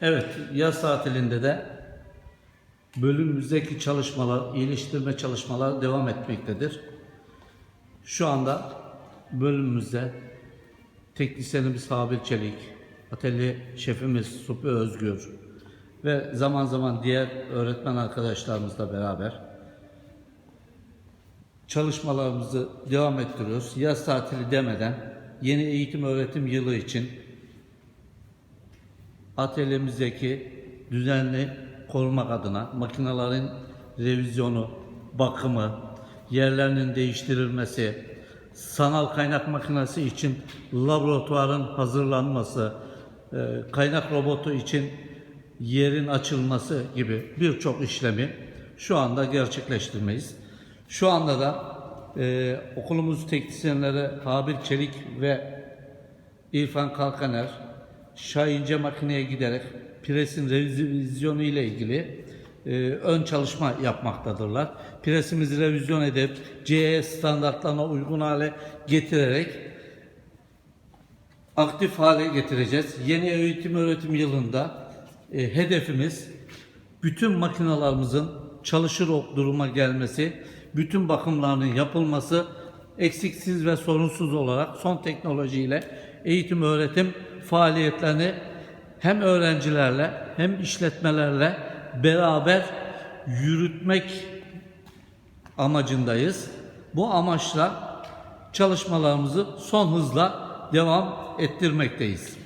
Evet, yaz tatilinde de bölümümüzdeki çalışmalar, iyileştirme çalışmalar devam etmektedir. Şu anda bölümümüzde teknisyenimiz Habil Çelik, atölye şefimiz Supi Özgür ve zaman zaman diğer öğretmen arkadaşlarımızla beraber çalışmalarımızı devam ettiriyoruz. Yaz tatili demeden yeni eğitim öğretim yılı için atölyemizdeki düzenli korumak adına makinelerin revizyonu, bakımı, yerlerinin değiştirilmesi, sanal kaynak makinesi için laboratuvarın hazırlanması, e, kaynak robotu için yerin açılması gibi birçok işlemi şu anda gerçekleştirmeyiz. Şu anda da e, okulumuz teknisyenleri Habil Çelik ve İrfan Kalkaner Şahince makineye giderek presin revizyonu ile ilgili e, ön çalışma yapmaktadırlar. Presimizi revizyon edip CE standartlarına uygun hale getirerek aktif hale getireceğiz. Yeni eğitim öğretim yılında e, hedefimiz bütün makinalarımızın çalışır duruma gelmesi, bütün bakımlarının yapılması eksiksiz ve sorunsuz olarak son teknolojiyle eğitim öğretim faaliyetlerini hem öğrencilerle hem işletmelerle beraber yürütmek amacındayız. Bu amaçla çalışmalarımızı son hızla devam ettirmekteyiz.